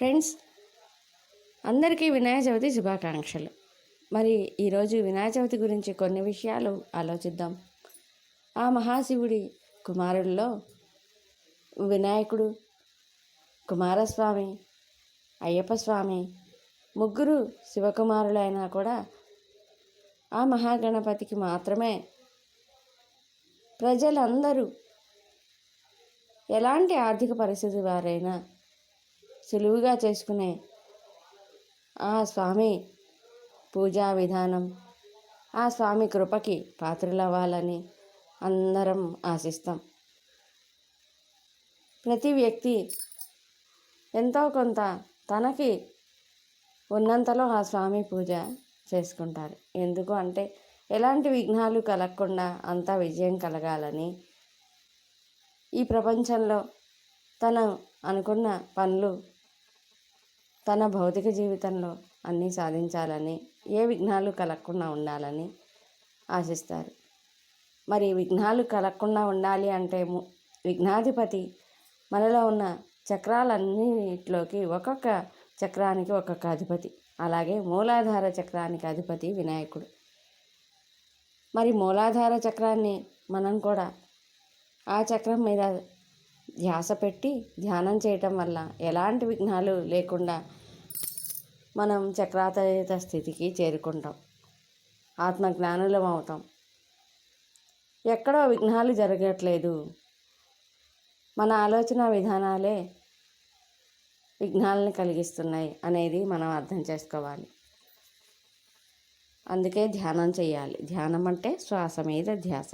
Friends అందరికీ వినాయక చవితి శుభాకాంక్షలు. మరి ఈరోజు వినాయక చవితి గురించి కొన్ని విషయాలు ఆలోచిద్దాం. ఆ మహాశివుడి కుమారుల్లో వినాయకుడు కుమారస్వామి అయ్యప్ప స్వామి ముగ్గురు శివకుమారులైనా కూడా ఆ మహాగణపతికి మాత్రమే ప్రజలందరూ ఎలాంటి ఆర్థిక పరిస్థితి వారైనా సులువుగా చేసుకునే. ఆ స్వామి పూజా విధానం ఆ స్వామి కృపకి పాత్రలవ్వాలని అందరం ఆశిస్తాం. ప్రతి వ్యక్తి ఎంతో కొంత తనకి ఉన్నంతలో ఆ స్వామి పూజ చేసుకుంటారు. ఎందుకు అంటే ఎలాంటి విఘ్నాలు కలగకుండా అంతా విజయం కలగాలని ఈ ప్రపంచంలో తను అనుకున్న పనులు తన భౌతిక జీవితంలో అన్నీ సాధించాలని ఏ విఘ్నాలు కలగకుండా ఉండాలని ఆశిస్తారు. మరి విఘ్నాలు కలగకుండా ఉండాలి అంటే ము- విఘ్నాధిపతి మనలో ఉన్న చక్రాలన్నిటిలోకి ఒక్కొక్క చక్రానికి ఒక్కొక్క అధిపతి. అలాగే మూలాధార చక్రానికి అధిపతి వినాయకుడు. మరి మూలాధార చక్రాన్ని మనం కూడా ఆ చక్రం మీద ధ్యాస పెట్టి ధ్యానం చేయటం వల్ల ఎలాంటి విఘ్నాలు లేకుండా మనం చక్రాతీత స్థితికి చేరుకుంటాం. ఆత్మజ్ఞానులం అవుతాం. ఎక్కడో విఘ్నాలు జరగట్లేదు. మన ఆలోచన విధానాలే విఘ్నాలను కలిగిస్తున్నాయి అనేది మనం అర్థం చేసుకోవాలి. అందుకే ధ్యానం చేయాలి. ధ్యానం అంటే శ్వాస మీద ధ్యాస.